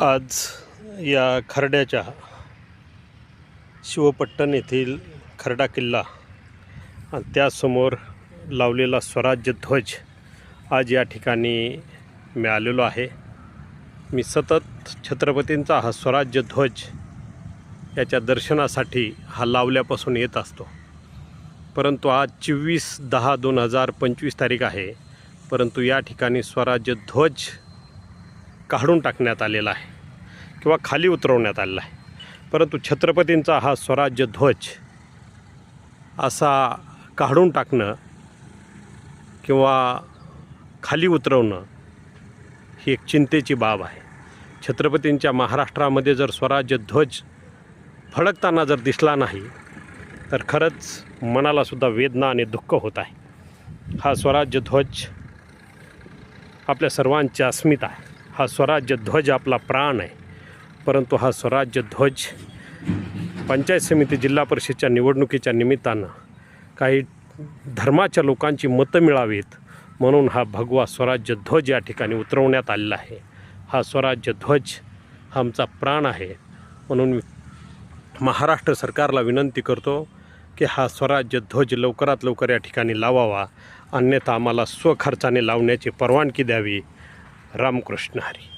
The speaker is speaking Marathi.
आज या खर्ड्याच्या शिवपट्टण येथील खर्डा किल्ला आणि त्यासमोर लावलेला स्वराज्य ध्वज आज या ठिकाणी मी आलेलो आहे. मी सतत छत्रपतींचा हा स्वराज्य ध्वज याच्या दर्शनासाठी हा लावल्यापासून येत असतो. परंतु आज चोवीस दहा दोन हजार पंचवीस तारीख आहे. परंतु या ठिकाणी स्वराज्य ध्वज काढून टाकण्यात आलेला आहे किंवा खाली उतरवण्यात आलेला आहे. परंतु छत्रपतींचा हा स्वराज्य ध्वज असा काढून टाकणं किंवा खाली उतरवणं ही एक चिंतेची बाब आहे. छत्रपतींच्या महाराष्ट्रामध्ये जर स्वराज्य ध्वज फडकताना जर दिसला नाही तर खरंच मनालासुद्धा वेदना आणि दुःख होत आहे. हा स्वराज्य ध्वज आपल्या सर्वांची अस्मिता आहे. हा स्वराज्य ध्वज आपला प्राण आहे. परंतु हा स्वराज्य ध्वज पंचायत समिती जिल्हा परिषदच्या निवडणुकीच्या निमित्तानं काही धर्माच्या लोकांची मतं मिळावीत म्हणून हा भगवा स्वराज्य ध्वज या ठिकाणी उतरवण्यात आलेला आहे. हा स्वराज्य ध्वज हा आमचा प्राण आहे म्हणून महाराष्ट्र सरकारला विनंती करतो की हा स्वराज्य ध्वज लवकरात लवकर या ठिकाणी लावावा. अन्यथा आम्हाला स्वखर्चाने लावण्याची परवानगी द्यावी. रामकृष्ण हरी.